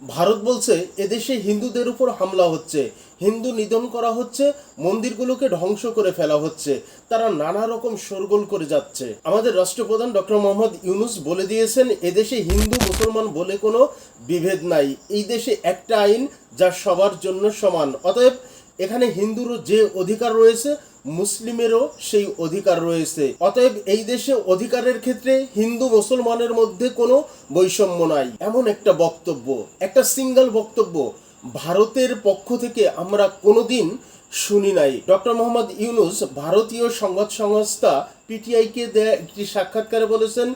ভারত বলছে, এদেশে হিন্দুদের উপর হামলা হচ্ছে। হিন্দু নিধন করা হচ্ছে, মন্দিরগুলোকে ধ্বংস করে ফেলা হচ্ছে। তারা নানা রকম সরগোল করে যাচ্ছে। আমাদের রাষ্ট্রপ্রধান ডক্টর মোহাম্মদ ইউনুস বলে দিয়েছেন, এদেশে হিন্দু, মুসলমান বলে কোনো বিভেদ নাই। এই দেশে একটা আইন যা সবার জন্য সমান। অতএব এখানে হিন্দুর যে অধিকার রয়েছে, মুসলিমেরও সেই অধিকার রয়েছে। অতএব এই দেশে অধিকারের ক্ষেত্রে হিন্দু মুসলমানের মধ্যে কোনো বৈষম্য নাই। এমন একটা বক্তব্য, একটা সিঙ্গেল বক্তব্য, ভারতের পক্ষ থেকে আমরা কোনোদিন শুনি নাই। ডক্টর মোহাম্মদ ইউনুস ভারতীয় সংবাদ সংস্থা পিটিআইকে দেয়া একটি সাক্ষাৎকারে বলেছেন,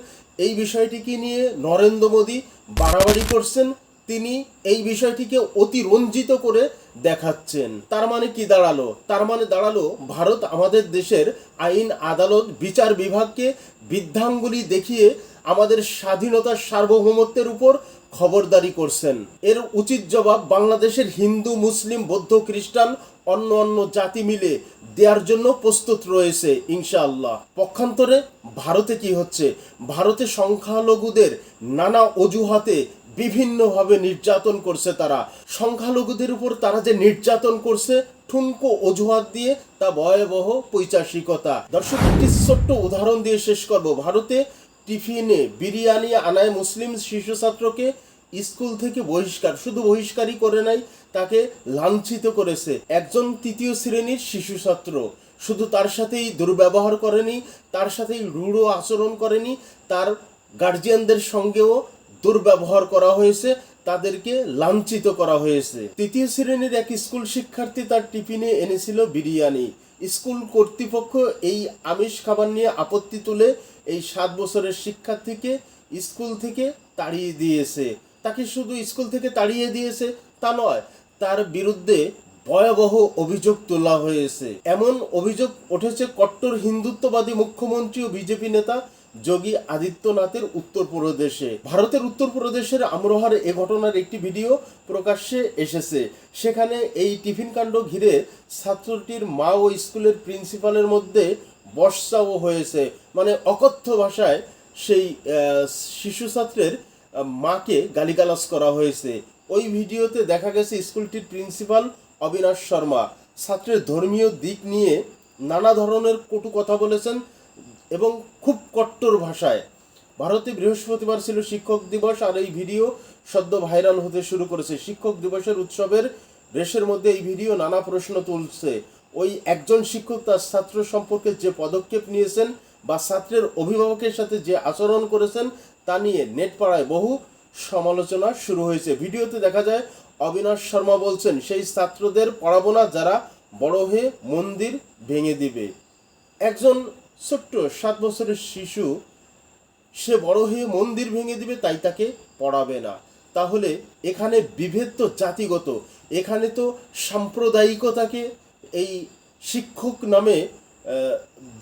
এই বিষয়টিকে নিয়ে নরেন্দ্র মোদী বাড়াবাড়ি করছেন তিনি এই বিষয়টিকে অতি রঞ্জিত করে দেখাচ্ছেন। তার মানে কি দাঁড়াল? তার মানে দাঁড়াল, ভারত আমাদের দেশের আইন, আদালত, বিচার বিভাগকে বৃদ্ধাঙ্গুলি দেখিয়ে আমাদের স্বাধীনতার সার্বভৌমত্বের উপর খবরদারি করছেন। এর উচিত জবাব বাংলাদেশের হিন্দু, মুসলিম, বৌদ্ধ, খ্রিস্টান, অন্য অন্য জাতি মিলে দেওয়ার জন্য প্রস্তুত রয়েছে, ইনশাআল্লাহ। পক্ষান্তরে ভারতে কি হচ্ছে? ভারতে সংখ্যালঘুদের নানা অজুহাতে বিভিন্নভাবে নির্যাতন করছে তারা। সংখ্যালঘুদের উপর তারা যে নির্যাতন করছে, ঠুনকো অজুহাত দিয়ে তা ভয়াবহ পৈচাসিকতা দর্শক, একটি ছোট্ট উদাহরণ দিয়ে শেষ করব। ভারতে টিফিনে বিরিয়ানি আনায় মুসলিম শিশু ছাত্রকে স্কুল থেকে বহিষ্কার, শুধু বহিষ্কারই করে নাই, তাকে লাঞ্ছিত করেছে একজন তৃতীয় শ্রেণির শিশু ছাত্র। শুধু তার সাথেই দুর্ব্যবহার করেনি, তার সাথেই রূঢ় আচরণ করেনি, তার গার্জিয়ানদের সঙ্গেও দুর্ব্যবহার করা হয়েছে, তাদেরকে লাঞ্ছিত করা হয়েছে। তৃতীয় শ্রেণির এক স্কুল শিক্ষার্থী তার টিফিনে এনেছিল বিরিয়ানি। স্কুল কর্তৃপক্ষ এই আমিষ খাবার নিয়ে আপত্তি তুলে এই সাত বছরের শিক্ষার্থীকে স্কুল থেকে তাড়িয়ে দিয়েছে। তাকে শুধু স্কুল থেকে তাড়িয়ে দিয়েছে তা নয়, তার বিরুদ্ধে ভয়াবহ অভিযোগ তোলা হয়েছে। এমন অভিযোগ উঠেছে কট্টর হিন্দুত্ববাদী মুখ্যমন্ত্রী ও বিজেপি নেতা যোগী আদিত্যনাথের উত্তরপ্রদেশে ভারতের উত্তরপ্রদেশের আমরোহার এ ঘটনার একটি ভিডিও প্রকাশ্যে এসেছে। সেখানে এই টিফিন কাণ্ড ঘিরে ছাত্রটির মা ও স্কুলের প্রিন্সিপালের মধ্যে বর্ষাও হয়েছে। মানে অকথ্য ভাষায় সেই শিশু ছাত্রের মাকে গালিগালাজ করা হয়েছে। ওই ভিডিওতে দেখা গেছে স্কুলটির প্রিন্সিপাল অবিনাশ শর্মা। ছাত্রের ধর্মীয় দিক নিয়ে নানা ধরনের কটু কথা বলেছেন। এবং খুব কট্টর ভাষায়। ভারতে বৃহস্পতিবার ছিল শিক্ষক দিবস আর এই ভিডিও সদ্য ভাইরাল হতে শুরু করেছে। শিক্ষক দিবসের উৎসবের রেশের মধ্যে এই ভিডিও নানা প্রশ্ন তুলছে। ওই একজন শিক্ষক তার ছাত্র সম্পর্কে যে পদক্ষেপ নিয়েছেন বা ছাত্রের অভিভাবকের সাথে যে আচরণ করেছেন তা নিয়ে নেট পাড়ায় বহু সমালোচনা শুরু হয়েছে। ভিডিওতে দেখা যায়, অবিনাশ শর্মা বলছেন, সেই ছাত্রদের পড়াবো না, যারা বড় হয়ে মন্দির ভেঙে দিবে। একজন ছোট্ট সাত বছরের শিশু, সে বড় হয়ে মন্দির ভেঙে দিবে, তাই তাকে পড়াবে না। তাহলে এখানে বিভেদ তো জাতিগত। এখানে তো সাম্প্রদায়িকতাকে এই শিক্ষক নামে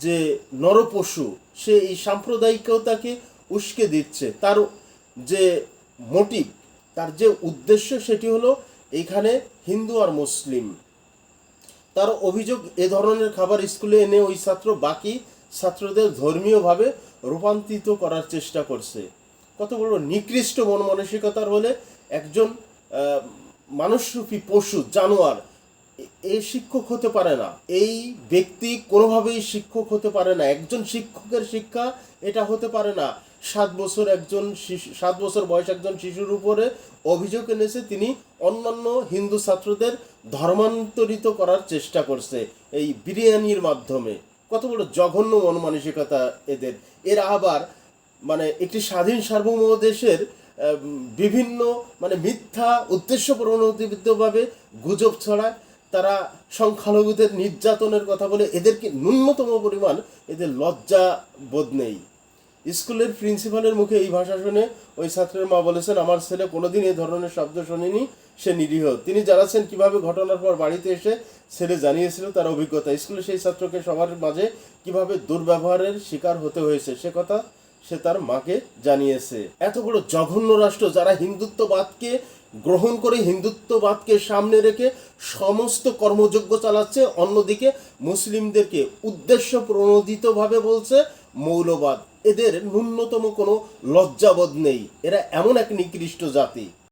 যে নরপশু, সে এই সাম্প্রদায়িকতাকে উস্কে দিচ্ছে। তার যে মোটিভ তার যে উদ্দেশ্য সেটি হলো এখানে হিন্দু আর মুসলিম। তার অভিযোগ, এ ধরনের খাবার স্কুলে এনে ওই ছাত্র বাকি ছাত্রদের ধর্মীয়ভাবে রূপান্তরিত করার চেষ্টা করছে। কত বড় নিকৃষ্ট মন মানসিকতার হলে একজন মানুষরূপী পশু, জানোয়ার, এ- এ শিক্ষক হতে পারে না। এই ব্যক্তি কোনোভাবেই শিক্ষক হতে পারে না। একজন শিক্ষকের শিক্ষা এটা হতে পারে না। সাত বছর একজন শিশু, সাত বছর বয়স একজন শিশুর উপরে অভিযোগ এনেছে, তিনি অন্যান্য হিন্দু ছাত্রদের ধর্মান্তরিত করার চেষ্টা করছে এই বিরিয়ানির মাধ্যমে। কত বড় জঘন্য মন মানসিকতা এদের। এরা আবার মানে একটি স্বাধীন সার্বভৌম দেশের বিভিন্ন মানে মিথ্যা, উদ্দেশ্য প্রণোদিতভাবে গুজব ছড়ায়। তারা সংখ্যালঘুদের নির্যাতনের কথা বলে এদেরকে ন্যূনতম পরিমাণ এদের লজ্জা বোধ নেই। স্কুলের প্রিন্সিপালের মুখে এই ভাষা শুনে ওই ছাত্রের মা বলেছেন, আমার ছেলে কোনোদিন এই ধরনের শব্দ শোনেনি, সে নিরীহ। তিনি জানাচ্ছেন, কীভাবে ঘটনার পর বাড়িতে এসে ছেলে জানিয়েছিল তার অভিজ্ঞতা। স্কুলে সেই ছাত্রকে সবার মাঝে কীভাবে দুর্ব্যবহারের শিকার হতে হয়েছে, সে কথা সে তার মাকে জানিয়েছে। এত বড় জঘন্য রাষ্ট্র যারা হিন্দুত্ববাদকে, গ্রহণ করে হিন্দুত্ববাদকে সামনে রেখে সমস্ত কর্মযজ্ঞ চালাচ্ছে, অন্যদিকে মুসলিমদেরকে উদ্দেশ্য প্রণোদিতভাবে বলছে মৌলবাদ। এদের ন্যূনতম কোনো লজ্জাবোধ নেই। এরা এমন এক নিকৃষ্ট জাতি।